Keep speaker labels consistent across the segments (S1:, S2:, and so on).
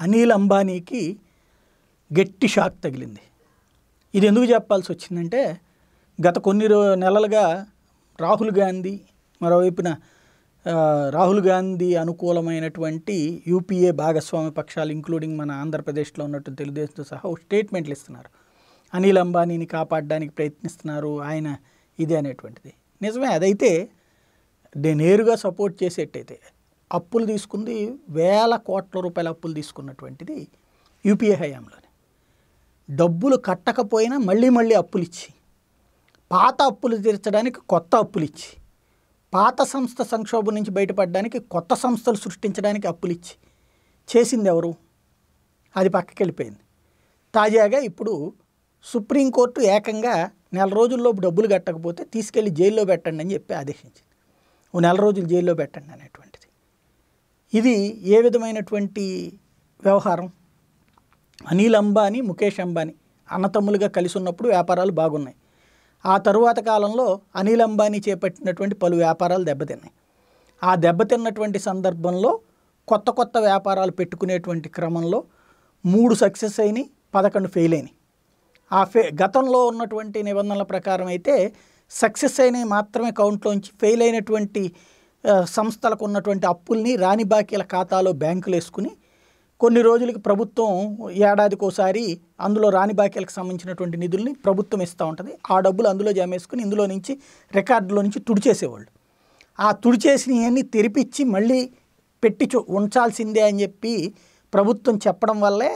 S1: అనిల్ అంబానీకి గట్టి షాక్ తగిలింది. ఇది ఎందుకు చెప్పాల్సి వచ్చిందంటే గత కొన్ని రో నెలలుగా రాహుల్ గాంధీ మరోవైపున రాహుల్ గాంధీ అనుకూలమైనటువంటి యూపీఏ భాగస్వామి పక్షాలు ఇంక్లూడింగ్ మన ఆంధ్రప్రదేశ్లో ఉన్నట్టు తెలుగుదేశంతో సహా స్టేట్మెంట్లు ఇస్తున్నారు. అనిల్ అంబానీని కాపాడడానికి ప్రయత్నిస్తున్నారు ఆయన ఇది అనేటువంటిది. నిజమే అదైతే నేరుగా సపోర్ట్ చేసేట్టయితే అప్పులు తీసుకుంది వేల కోట్ల రూపాయల అప్పులు తీసుకున్నటువంటిది యూపీఏ హయాంలోనే. డబ్బులు కట్టకపోయినా మళ్ళీ మళ్ళీ అప్పులు ఇచ్చి పాత అప్పులు తీర్చడానికి కొత్త అప్పులు ఇచ్చి పాత సంస్థ సంక్షోభం నుంచి బయటపడడానికి కొత్త సంస్థలు సృష్టించడానికి అప్పులు ఇచ్చి చేసింది ఎవరు? అది పక్కకి వెళ్ళిపోయింది తాజాగా ఇప్పుడు సుప్రీంకోర్టు ఏకంగా నెల రోజుల్లో డబ్బులు కట్టకపోతే తీసుకెళ్ళి జైల్లో పెట్టండి అని చెప్పి ఆదేశించింది. ఓ నెల రోజులు జైల్లో పెట్టండి అనేటువంటి ఇది ఏ విధమైనటువంటి వ్యవహారం? అనిల్ అంబానీ ముఖేష్ అంబానీ అన్నతమ్ములుగా కలిసి ఉన్నప్పుడు వ్యాపారాలు బాగున్నాయి. ఆ తరువాత కాలంలో అనిల్ అంబానీ చేపట్టినటువంటి పలు వ్యాపారాలు దెబ్బతిన్నాయి. ఆ దెబ్బతిన్నటువంటి సందర్భంలో కొత్త కొత్త వ్యాపారాలు పెట్టుకునేటువంటి క్రమంలో మూడు సక్సెస్ అయినాయి పదకొండు ఫెయిల్ అయినాయి. ఆ ఫే గతంలో ఉన్నటువంటి నిబంధనల ప్రకారం అయితే సక్సెస్ అయినవి మాత్రమే కౌంట్లోంచి ఫెయిల్ అయినటువంటి సంస్థలకు ఉన్నటువంటి అప్పుల్ని రాని బాకీల ఖాతాలో బ్యాంకులు వేసుకుని కొన్ని రోజులకి ప్రభుత్వం ఏడాదికోసారి అందులో రాని బాకీలకు సంబంధించినటువంటి నిధుల్ని ప్రభుత్వం ఇస్తూ ఉంటుంది. ఆ డబ్బులు అందులో జమ వేసుకుని ఇందులో నుంచి రికార్డులో నుంచి తుడిచేసేవాళ్ళు ఆ తుడిచేసినవన్నీ తెరిపించి మళ్ళీ పెట్టి ఉంచాల్సిందే అని చెప్పి ప్రభుత్వం చెప్పడం వల్లే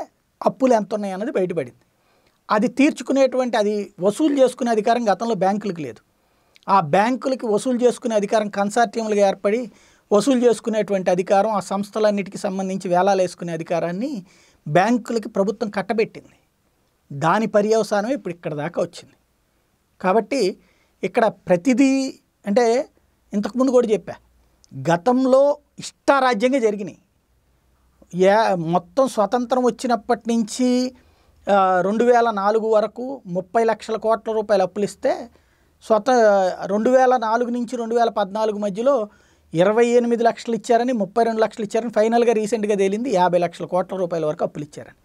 S1: అప్పులు ఎంత ఉన్నాయి అన్నది బయటపడింది. అది తీర్చుకునేటువంటి అది వసూలు చేసుకునే అధికారం గతంలో బ్యాంకులకు లేదు. ఆ బ్యాంకులకి వసూలు చేసుకునే అధికారం కన్సార్టియంలుగా ఏర్పడి వసూలు చేసుకునేటువంటి అధికారం ఆ సంస్థలన్నిటికీ సంబంధించి వేలాలు వేసుకునే అధికారాన్ని బ్యాంకులకి ప్రభుత్వం కట్టబెట్టింది. దాని పర్యవసానమే ఇప్పుడు ఇక్కడ దాకా వచ్చింది. కాబట్టి ఇక్కడ ప్రతిదీ అంటే ఇంతకుముందు కూడా చెప్పా గతంలో ఇష్టారాజ్యంగా జరిగినాయి. యా మొత్తం స్వతంత్రం వచ్చినప్పటి నుంచి రెండు వేల నాలుగు వరకు ముప్పై లక్షల కోట్ల రూపాయలు అప్పులు ఇస్తే స్వత రెండు వేల నాలుగు నుంచి రెండు వేల పద్నాలుగు మధ్యలో ఇరవై ఎనిమిది లక్షలు ఇచ్చారని ముప్పై రెండు లక్షలు ఇచ్చారని ఫైనల్గా రీసెంట్గా తేలింది యాభై లక్షల కోట్ల రూపాయల వరకు అప్పులు ఇచ్చారని.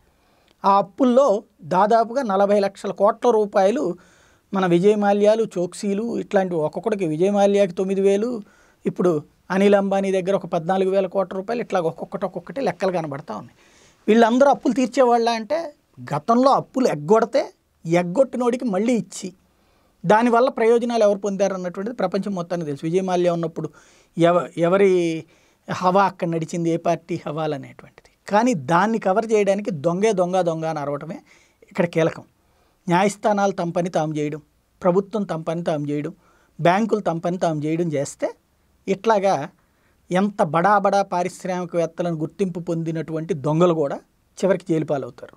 S1: ఆ అప్పుల్లో దాదాపుగా నలభై లక్షల కోట్ల రూపాయలు మన విజయమాల్యాలు చోక్సీలు ఇట్లాంటివి ఒక్కొక్కడికి విజయమాల్యాకి తొమ్మిది వేలు ఇప్పుడు అనిల్ అంబానీ దగ్గర ఒక పద్నాలుగు వేల కోట్ల రూపాయలు ఇట్లా ఒక్కొక్కటి ఒక్కొక్కటి లెక్కలు కనబడతా ఉన్నాయి. వీళ్ళందరూ అప్పులు తీర్చేవాళ్ళ అంటే గతంలో అప్పులు ఎగ్గొడితే ఎగ్గొట్టినోడికి మళ్ళీ ఇచ్చి దానివల్ల ప్రయోజనాలు ఎవరు పొందారు అన్నటువంటిది ప్రపంచం మొత్తానికి తెలుసు. విజయమాల్య ఉన్నప్పుడు ఎవ ఎవరి హవా అక్కడ నడిచింది? ఏ పార్టీ హవాలు అనేటువంటిది. కానీ దాన్ని కవర్ చేయడానికి దొంగే దొంగ దొంగ అని అరవటమే ఇక్కడ కీలకం. న్యాయస్థానాలు తమ పని తాము చేయడం ప్రభుత్వం తమ పని తాము చేయడం బ్యాంకులు తమ పని తాము చేయడం చేస్తే ఇట్లాగా ఎంత బడా బడా పారిశ్రామికవేత్తలను గుర్తింపు పొందినటువంటి దొంగలు కూడా చివరికి జైలుపాలవుతారు